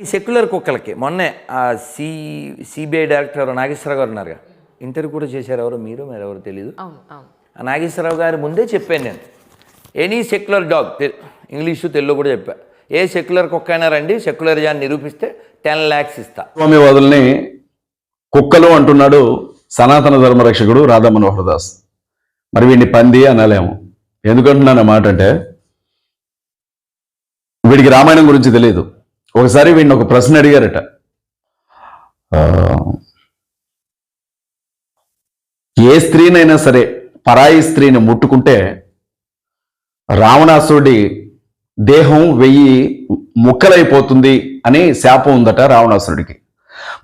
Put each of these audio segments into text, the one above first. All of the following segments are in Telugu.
ఈ సెక్యులర్ కుక్కలకి మొన్నే ఆ సి సిబిఐ డైరెక్టర్ ఎవరు నాగేశ్వరరావు గారు ఉన్నారుగా. ఇంటర్వ్యూ కూడా చేశారు ఎవరు మీరు మీరు ఎవరు అవును ఆ నాగేశ్వరరావు గారి ముందే చెప్పాను నేను. Any secular dog English Telugu కూడా చెప్పా. ఏ సెక్యులర్ కుక్క అయినా రండి సెక్యులరిజాన్ని నిరూపిస్తే టెన్ ల్యాక్స్ ఇస్తా. స్వామివాదుల్ని కుక్కలు అంటున్నాడు సనాతన ధర్మ రక్షకుడు రాధా మనోహర్ దాస్. మరి వీడిని పంది అనలేము. ఎందుకంటున్నాను ఆ మాట అంటే వీడికి రామాయణం గురించి తెలియదు. ఒకసారి వీడిని ఒక ప్రశ్న అడిగారట. ఏ స్త్రీనైనా సరే పరాయి స్త్రీని ముట్టుకుంటే రావణాసురుడి దేహం వెయ్యి ముక్కలైపోతుంది అని శాపం ఉందట రావణాసురుడికి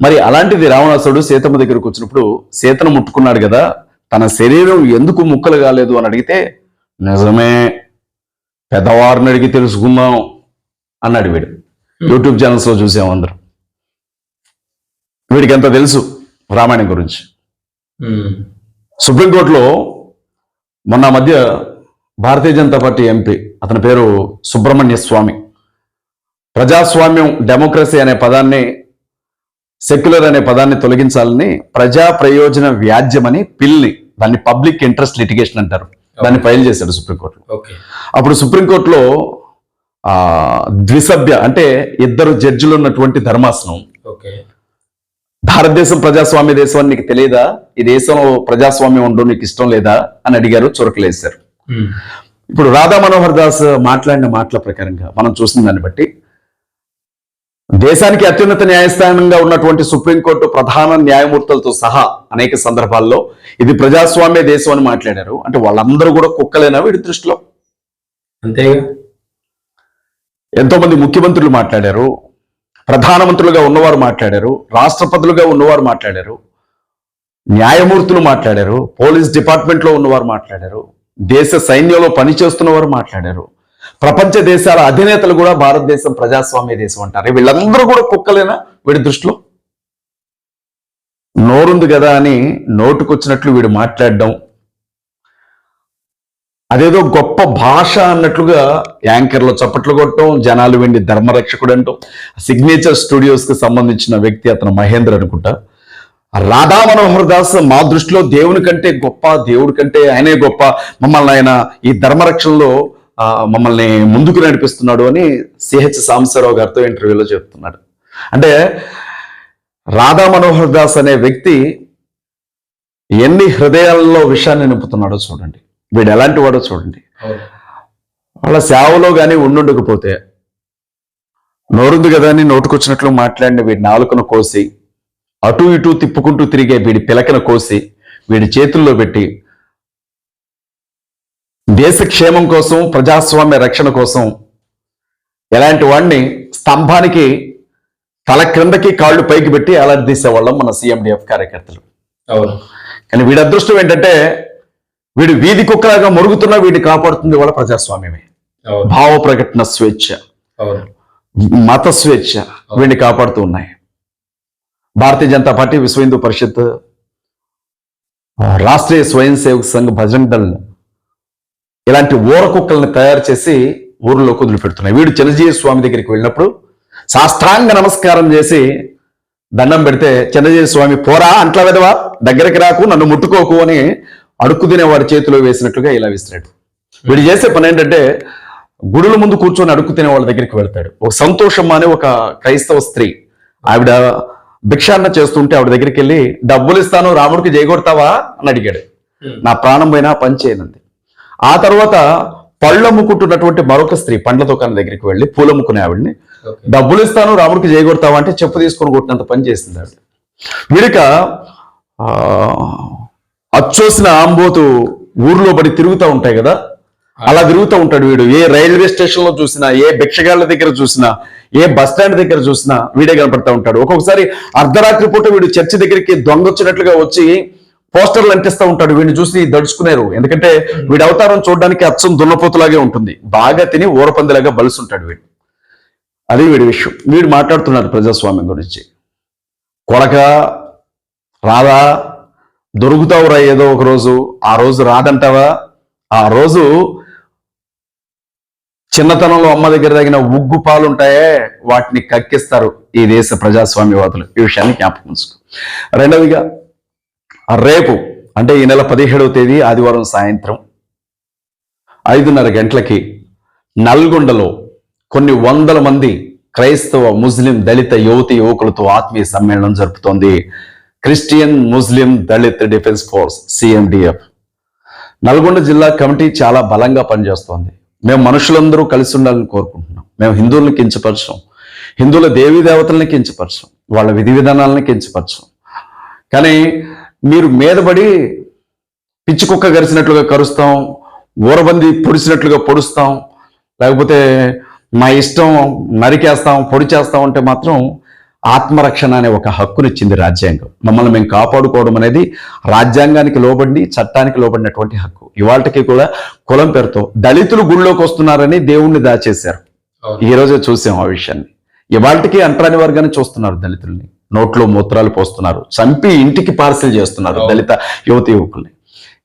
మరి అలాంటిది రావణాసురుడు సీతమ్మ దగ్గరకు వచ్చినప్పుడు సీతను ముట్టుకున్నాడు కదా తన శరీరం ఎందుకు ముక్కలు కాలేదు అని అడిగితే నిజమే పెద్దవారిని అడిగి తెలుసుకుందాం అన్నాడు వీడు. యూట్యూబ్ ఛానల్స్లో చూసాం అందరూ. వీడికి ఎంత తెలుసు? రామాయణం గురించి. సుప్రీంకోర్టులో మొన్న మధ్య భారతీయ జనతా పార్టీ ఎంపీ అతని పేరు సుబ్రహ్మణ్య స్వామి. ప్రజాస్వామ్యం డెమోక్రసీ అనే పదాన్ని సెక్యులర్ అనే పదాన్ని తొలగించాలని ప్రజా ప్రయోజన వ్యాజ్యమని పిల్ని దాన్ని పబ్లిక్ ఇంట్రెస్ట్ లిటిగేషన్ అంటారు. దాన్ని ఫైల్ చేశాడు సుప్రీంకోర్టులో. అప్పుడు సుప్రీంకోర్టులో ద్విసభ్య అంటే ఇద్దరు జడ్జిలు ఉన్నటువంటి ధర్మాసనం. ఓకే. భారతదేశం ప్రజాస్వామ్య దేశం అని నీకు తెలియదా? ఈ దేశంలో ప్రజాస్వామ్యం ఉండడం నీకు ఇష్టం లేదా? అని అడిగారు చురకలేశారు. ఇప్పుడు రాధా మనోహర్ దాస్ మాట్లాడిన మాటల ప్రకారంగా మనం చూసిన దాన్ని బట్టి దేశానికి అత్యున్నత న్యాయస్థానంగా ఉన్నటువంటి సుప్రీంకోర్టు ప్రధాన న్యాయమూర్తులతో సహా అనేక సందర్భాల్లో ఇది ప్రజాస్వామ్య దేశం అని మాట్లాడారు. అంటే వాళ్ళందరూ కూడా కుక్కలేనా వీడి దృష్టిలో? అంతేగా. ఎంతోమంది ముఖ్యమంత్రులు మాట్లాడారు ప్రధానమంత్రులుగా ఉన్నవారు మాట్లాడారు రాష్ట్రపతులుగా ఉన్నవారు మాట్లాడారు న్యాయమూర్తులు మాట్లాడారు పోలీస్ డిపార్ట్మెంట్లో ఉన్నవారు మాట్లాడారు దేశ సైన్యంలో పనిచేస్తున్న వారు మాట్లాడారు ప్రపంచ దేశాల అధినేతలు కూడా భారతదేశం ప్రజాస్వామ్య దేశం అంటారు. వీళ్ళందరూ కూడా కుక్కలేనా వీడి దృష్టిలో? నోరుంది కదా అని నోటుకొచ్చినట్లు వీడు మాట్లాడడం అదేదో గొప్ప భాష అన్నట్లుగా యాంకర్లో చప్పట్లు కొట్టడం జనాలు వెండి ధర్మరక్షకుడు అంటాం సిగ్నేచర్ స్టూడియోస్కి సంబంధించిన వ్యక్తి అతను మహేంద్ర అనుకుంటా. రాధా మనోహర్ దాస్ మా దృష్టిలో దేవుని కంటే గొప్ప దేవుడి కంటే ఆయనే గొప్ప మమ్మల్ని ఆయన ఈ ధర్మరక్షణలో మమ్మల్ని ముందుకు నడిపిస్తున్నాడు అని సిహెచ్ సాంబశివరావు గారితో ఇంటర్వ్యూలో చెప్తున్నాడు. అంటే రాధా మనోహర్ దాస్ అనే వ్యక్తి ఎన్ని హృదయాల్లో విషయాన్ని నింపుతున్నాడో చూడండి. వీడు ఎలాంటి వాడో చూడండి. వాళ్ళ సేవలో కానీ ఉండుండకపోతే నోరుంది కదా అని నోటుకొచ్చినట్లు మాట్లాడిన వీడి నాలుకను కోసి అటు ఇటు తిప్పుకుంటూ తిరిగే వీడి పిలకను కోసి వీడి చేతుల్లో పెట్టి దేశ క్షేమం కోసం ప్రజాస్వామ్య రక్షణ కోసం ఎలాంటి వాడిని స్తంభానికి తల క్రిందకి కాళ్ళు పైకి పెట్టి అలాడదీసేవాళ్ళం మన సీఎండిఎఫ్ కార్యకర్తలు. అవును. కానీ వీడి అదృష్టం ఏంటంటే వీడు వీధి కుక్కలాగా మరుగుతున్నా వీడిని కాపాడుతుంది వాళ్ళ ప్రజాస్వామ్యమే. భావ ప్రకటన స్వేచ్ఛ. మత స్వేచ్ఛ వీడిని కాపాడుతూ ఉన్నాయి. భారతీయ జనతా పార్టీ విశ్వ హిందూ పరిషత్ రాష్ట్రీయ స్వయం సేవక్ సంఘ్ భజరంగ్ దళ్ ఇలాంటి ఊర కుక్కల్ని తయారు చేసి ఊరిలోకి వదిలిపెడుతున్నాయి. వీడు చిరంజీవి స్వామి దగ్గరికి వెళ్ళినప్పుడు సాష్టాంగ నమస్కారం చేసి దండం పెడితే చిరంజీవి స్వామి పోరా అంట్ల విధవా దగ్గరికి రాకు నన్ను ముట్టుకోకు అని అడుక్కు తినే వాడి చేతిలో వేసినట్లుగా ఇలా విసిరాడు. వీడు చేసే పని ఏంటంటే గుడుల ముందు కూర్చొని అడుక్కు తినే వాళ్ళ దగ్గరికి వెళ్తాడు. ఒక సంతోషం అనే ఒక క్రైస్తవ స్త్రీ ఆవిడ భిక్షాన్న చేస్తుంటే ఆవిడ దగ్గరికి వెళ్ళి డబ్బులు ఇస్తాను రాముడికి జయగొడతావా అని అడిగాడు. నా ప్రాణం పోయినా పని చేయనంది. ఆ తర్వాత పళ్ళు అమ్ముకుంటున్నటువంటి మరొక స్త్రీ పండ్ల దుకాణం దగ్గరికి వెళ్ళి పూలు అమ్ముకునే ఆవిడ్ని డబ్బులు ఇస్తాను రాముడికి జయగొడతావా అంటే చెప్పు తీసుకొని కొట్టినంత పని చేసింది ఆవిడ. వీడిక ఆ, అచ్చోసిన ఆంబోతు ఊర్లో పడి తిరుగుతూ ఉంటాయి కదా? అలా తిరుగుతూ ఉంటాడు వీడు. ఏ రైల్వే స్టేషన్లో చూసినా ఏ భిక్షగాళ్ళ దగ్గర చూసినా ఏ బస్ స్టాండ్ దగ్గర చూసినా వీడే కనపడతా ఉంటాడు. ఒక్కొక్కసారి అర్ధరాత్రి పూట వీడు చర్చి దగ్గరికి దొంగ వచ్చినట్లుగా వచ్చి పోస్టర్లు అంటిస్తూ ఉంటాడు. వీడిని చూసి దడుచుకునేరు. ఎందుకంటే వీడి అవతారం చూడడానికి అచ్చం దున్నపోతులాగే ఉంటుంది. బాగా తిని ఊరపందిలాగా బలుసుంటాడు వీడు. అది వీడి విషయం. వీడు మాట్లాడుతున్నాడు ప్రజాస్వామ్యం గురించి. కొడక రాదా దొరుకుతావురా ఏదో ఒక రోజు. ఆ రోజు రాదంటావా? ఆ రోజు చిన్నతనంలో అమ్మ దగ్గర తగిన ఉగ్గు పాలు ఉంటాయే వాటిని కక్కిస్తారు ఈ దేశ ప్రజాస్వామ్యవాదులు. ఈ విషయాన్ని జ్ఞాపకం ఉంచుకో. రెండవదిగా రేపు అంటే ఈ నెల పదిహేడవ తేదీ ఆదివారం సాయంత్రం ఐదున్నర గంటలకి నల్గొండలో కొన్ని వందల మంది క్రైస్తవ ముస్లిం దళిత యువతి యువకులతో ఆత్మీయ సమ్మేళనం జరుపుతోంది. Christian Muslim Dalit defence force CMDF Nalgonda జిల్లా కమిటీ చాలా బలంగా పనిచేస్తోంది. మేము మనుషులందరూ కలిసి ఉండాలని కోరుకుంటున్నాం. మేము హిందువులను కించపరచం. హిందువుల దేవీ దేవతల్ని కించపరచం. వాళ్ళ విధి విధానాలను కించపరచం. కానీ మీరు మీదపడి పిచ్చి కుక్క గరిచినట్లుగా కరుస్తాం ఊరబంది పొడిచినట్లుగా పొడుస్తాం లేకపోతే మా ఇష్టం నరికేస్తాం పొడి చేస్తాం అంటే మాత్రం ఆత్మరక్షణ అనే ఒక హక్కునిచ్చింది రాజ్యాంగం. మమ్మల్ని మేము కాపాడుకోవడం అనేది రాజ్యాంగానికి లోబడి చట్టానికి లోబడినటువంటి హక్కు. ఇవాళకి కూడా కులం పేరుతో దళితులు గుళ్ళోకి వస్తున్నారని దేవుణ్ణి దాచేశారు. ఈ రోజే చూసాం ఆ విషయాన్ని. ఇవాళకి అంటరాని వర్గాన్ని చూస్తున్నారు దళితుల్ని. నోట్లో మూత్రాలు పోస్తున్నారు. చంపి ఇంటికి పార్సిల్ చేస్తున్నారు దళిత యువతి యువకుల్ని.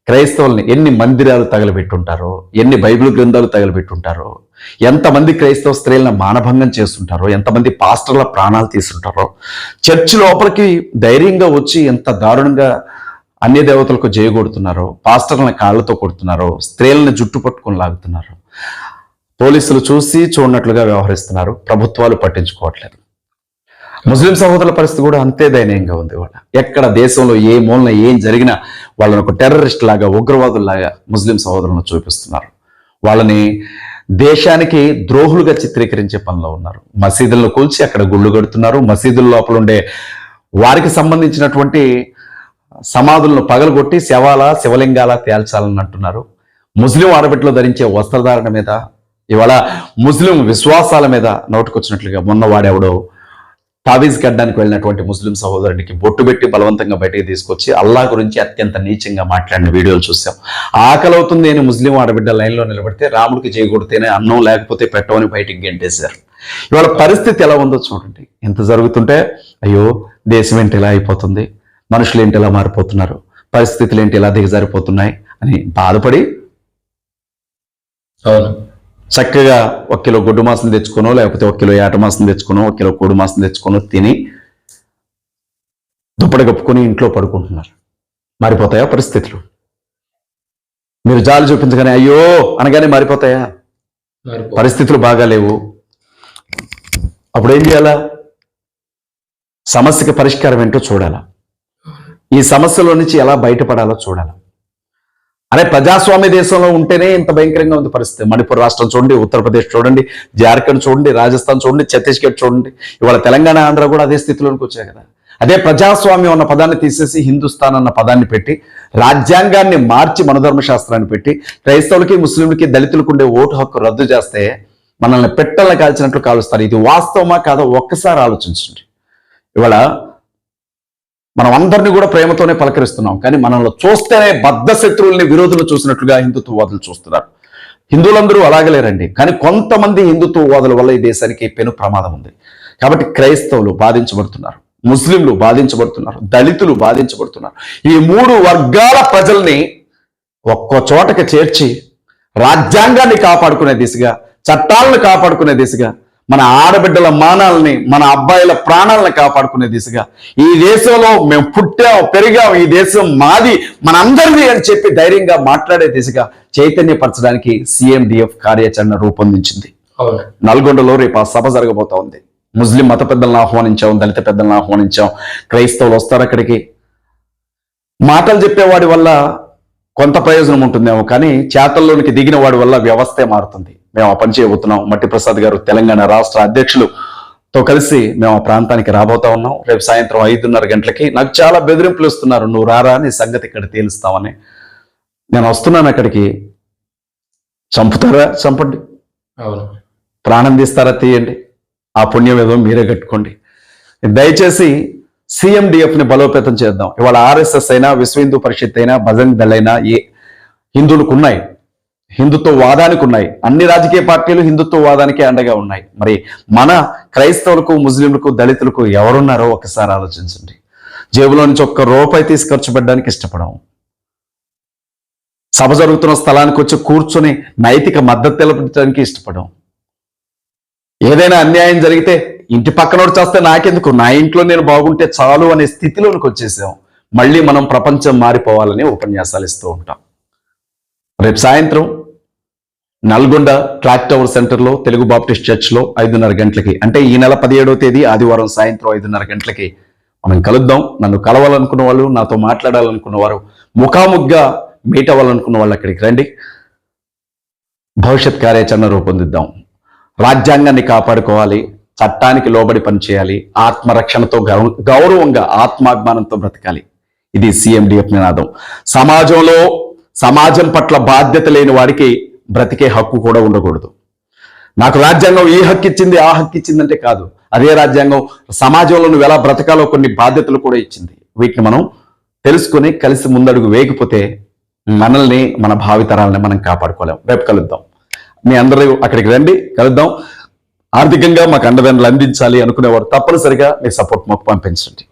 క్రైస్తవుల్ని ఎన్ని మందిరాలు తగలబెట్టుంటారో ఎన్ని బైబిల్ గ్రంథాలు తగలబెట్టుంటారో ఎంతమంది క్రైస్తవ స్త్రీలను మానభంగం చేస్తుంటారో ఎంతమంది పాస్టర్ల ప్రాణాలు తీసుంటారో చర్చి లోపలికి ధైర్యంగా వచ్చి ఎంత దారుణంగా అన్య దేవతలకు జయగొడుతున్నారో పాస్టర్లను కాళ్ళతో కొడుతున్నారో స్త్రీలను జుట్టు పట్టుకొని లాగుతున్నారు. పోలీసులు చూసి చూడనట్లుగా వ్యవహరిస్తున్నారు. ప్రభుత్వాలు పట్టించుకోవట్లేదు. ముస్లిం సహోదరుల పరిస్థితి కూడా అంతే దయనీయంగా ఉంది వాళ్ళ ఎక్కడ దేశంలో ఏ మూలన ఏం జరిగినా వాళ్ళని ఒక టెర్రరిస్ట్ లాగా ఉగ్రవాదుల్లాగా ముస్లిం సహోదరులను చూపిస్తున్నారు. వాళ్ళని దేశానికి ద్రోహులుగా చిత్రీకరించే పనిలో ఉన్నారు. మసీదులను కూల్చి అక్కడ గుళ్ళు కడుతున్నారు. మసీదుల లోపల ఉండే వారికి సంబంధించినటువంటి సమాధులను పగలగొట్టి శవాల శివలింగాల తేల్చాలని అంటున్నారు ముస్లిం ఆడబిడ్డలు ధరించే వస్త్రధారణ మీద ఇవాళ ముస్లిం విశ్వాసాల మీద నోటుకొచ్చినట్లుగా మొన్న వాడెవడో తావీజ్ గడ్డానికి వెళ్ళినటువంటి ముస్లిం సహోదరునికి బొట్టు పెట్టి బలవంతంగా బయటికి తీసుకొచ్చి అల్లా గురించి అత్యంత నీచంగా మాట్లాడిన వీడియోలు చూసాం. ఆకలి అవుతుంది అని ముస్లిం ఆడబిడ్డ లైన్లో నిలబడితే రాముడికి చేయకూడితేనే అన్నం లేకపోతే పెట్టమని బయటికి గెంటేశారు. ఇవాళ పరిస్థితి ఎలా ఉందో చూడండి. ఎంత జరుగుతుంటే అయ్యో దేశం ఏంటి ఇలా అయిపోతుంది? మనుషులు ఏంటి ఇలా మారిపోతున్నారు? పరిస్థితులు ఏంటి ఇలా దిగజారిపోతున్నాయి? అని బాధపడి అవును. చక్కగా ఒక కిలో గుడ్డు మాసం తెచ్చుకోనో లేకపోతే ఒక కిలో ఏట మాసం తెచ్చుకోనో ఒక కిలో కోడి మాసం తెచ్చుకోనో తిని దుప్పటి కప్పుకొని ఇంట్లో పడుకుంటున్నారు. మారిపోతాయా పరిస్థితులు? మీరు జాలి చూపించగానే అయ్యో! అనగానే మారిపోతాయా? మారిపో- పరిస్థితులు బాగాలేవు అప్పుడు ఏం చేయాలా? సమస్యకి పరిష్కారం ఏంటో చూడాలా. ఈ సమస్యలో నుంచి ఎలా బయటపడాలో చూడాలా. అనే ప్రజాస్వామ్య దేశంలో ఉంటేనే ఇంత భయంకరంగా ఉంది పరిస్థితి. మణిపూర్ రాష్ట్రం చూడండి ఉత్తరప్రదేశ్ చూడండి జార్ఖండ్ చూడండి రాజస్థాన్ చూడండి ఛత్తీస్గఢ్ చూడండి ఇవాళ తెలంగాణ ఆంధ్ర కూడా అదే స్థితిలోనికి వచ్చాయి కదా. అదే ప్రజాస్వామ్యం అన్న పదాన్ని తీసేసి హిందుస్థాన్ అన్న పదాన్ని పెట్టి రాజ్యాంగాన్ని మార్చి మనధర్మ శాస్త్రాన్ని పెట్టి క్రైస్తవులకి ముస్లింలకి దళితులకు ఉండే ఓటు హక్కు రద్దు చేస్తే మనల్ని పెట్టల్ని కాల్చినట్లు కాలుస్తారు. ఇది వాస్తవమా కాదో? ఒక్కసారి ఆలోచించండి. ఇవాళ మనం అందరినీ కూడా ప్రేమతోనే పలకరిస్తున్నాం. కానీ మనల్ని చూస్తేనే బద్ధ శత్రువుల్ని విరోధులు చూసినట్లుగా హిందుత్వవాదులు చూస్తున్నారు. హిందువులందరూ అలాగలేరండి కానీ కొంతమంది హిందుత్వవాదుల వల్ల ఈ దేశానికి పెను ప్రమాదం ఉంది. కాబట్టి క్రైస్తవులు బాధించబడుతున్నారు. ముస్లింలు బాధించబడుతున్నారు. దళితులు బాధించబడుతున్నారు. ఈ మూడు వర్గాల ప్రజల్ని ఒక్కో చోటకి చేర్చి రాజ్యాంగాన్ని కాపాడుకునే దిశగా చట్టాలను కాపాడుకునే దిశగా మన ఆడబిడ్డల మానాలని మన అబ్బాయిల ప్రాణాలను కాపాడుకునే దిశగా ఈ దేశంలో మేము పుట్టాం పెరిగాం ఈ దేశం మాది మనందరిది అని చెప్పి ధైర్యంగా మాట్లాడే దిశగా చైతన్యపరచడానికి సిఎండిఎఫ్ కార్యాచరణ రూపొందించింది. నల్గొండలో రేపు ఆ సభ జరగబోతా ఉంది. ముస్లిం మత పెద్దలను ఆహ్వానించాం దళిత పెద్దలను ఆహ్వానించాం క్రైస్తవులు వస్తారు అక్కడికి. మాటలు చెప్పేవాడి వల్ల కొంత ప్రయోజనం ఉంటుందేమో కానీ చేతల్లోనికి దిగిన వాడి వల్ల వ్యవస్థే మారుతుంది. మేము ఆ పని చేయబోతున్నాం. మట్టి ప్రసాద్ గారు తెలంగాణ రాష్ట్ర అధ్యక్షులు తో కలిసి మేము ఆ ప్రాంతానికి రాబోతా ఉన్నాం. రేపు సాయంత్రం ఐదున్నర గంటలకి నాకు చాలా బెదిరింపులు ఇస్తున్నారు. నువ్వు రారా నీ సంగతి ఇక్కడ తేలుస్తామని. నేను వస్తున్నాను అక్కడికి. చంపుతారా? చంపండి. అవును. ప్రాణం తీస్తారా? తీయండి. ఆ పుణ్యం ఏదో మీరే కట్టుకోండి. దయచేసి ని బలోపేతం చేద్దాం. ఇవాళ ఆర్ఎస్ఎస్ అయినా విశ్వ హిందూ పరిషత్ అయినా బజరంగ్ దళ్ అయినా ఏ హిందువులకు ఉన్నాయి. హిందుత్వ వాదానికి ఉన్నాయి అన్ని రాజకీయ పార్టీలు హిందుత్వ వాదానికి అండగా ఉన్నాయి. మరి మన క్రైస్తవులకు ముస్లింలకు దళితులకు ఎవరున్నారో ఒకసారి ఆలోచించండి. జేబులో నుంచి ఒక్క రూపాయి తీసి ఖర్చు పెట్టడానికి ఇష్టపడము. సభ జరుగుతున్న స్థలానికి వచ్చి కూర్చొని నైతిక మద్దతు తెలపడానికి ఇష్టపడం ఏదైనా అన్యాయం జరిగితే ఇంటి పక్కనోడు చేస్తే నాకెందుకు? నా ఇంట్లో నేను బాగుంటే చాలు అనే స్థితిలోనికి వచ్చేసాం మళ్ళీ మనం ప్రపంచం మారిపోవాలని ఉపన్యాసాలు ఇస్తూ ఉంటాం. రేపు సాయంత్రం నల్గొండ క్లాక్ టవర్ సెంటర్లో తెలుగు బాప్టిస్ట్ చర్చ్లో ఐదున్నర గంటలకి అంటే ఈ నెల పదిహేడవ తేదీ ఆదివారం సాయంత్రం ఐదున్నర గంటలకి మనం కలుద్దాం. నన్ను కలవాలనుకున్న వాళ్ళు నాతో మాట్లాడాలనుకున్న వారు ముఖాముఖిగా మీట్ అవ్వాలనుకున్న వాళ్ళు అక్కడికి రండి. భవిష్యత్ కార్యాచరణ రూపొందిద్దాం. రాజ్యాంగాన్ని కాపాడుకోవాలి చట్టానికి లోబడి పనిచేయాలి ఆత్మరక్షణతో గౌ- గౌరవంగా ఆత్మాభిమానంతో బ్రతకాలి. ఇది సిఎండిఎఫ్ నినాదం. సమాజంలో సమాజం పట్ల బాధ్యత లేని వాడికి బ్రతికే హక్కు కూడా ఉండకూడదు. నాకు రాజ్యాంగం ఈ హక్కు ఇచ్చింది ఆ హక్కు ఇచ్చిందంటే కాదు. అదే రాజ్యాంగం సమాజంలో నువ్వు ఎలా బ్రతకాలో కొన్ని బాధ్యతలు కూడా ఇచ్చింది. వీటిని మనం తెలుసుకుని కలిసి ముందడుగు వేగిపోతే మనల్ని మన భావితరాలని మనం కాపాడుకోలేం. రేపు కలుద్దాం. మీ అందరూ అక్కడికి రండి కలుద్దాం. ఆర్థికంగా మాకు అండదండలు అందించాలి అనుకునేవారు తప్పనిసరిగా మీ సపోర్ట్ మాకు పంపించండి.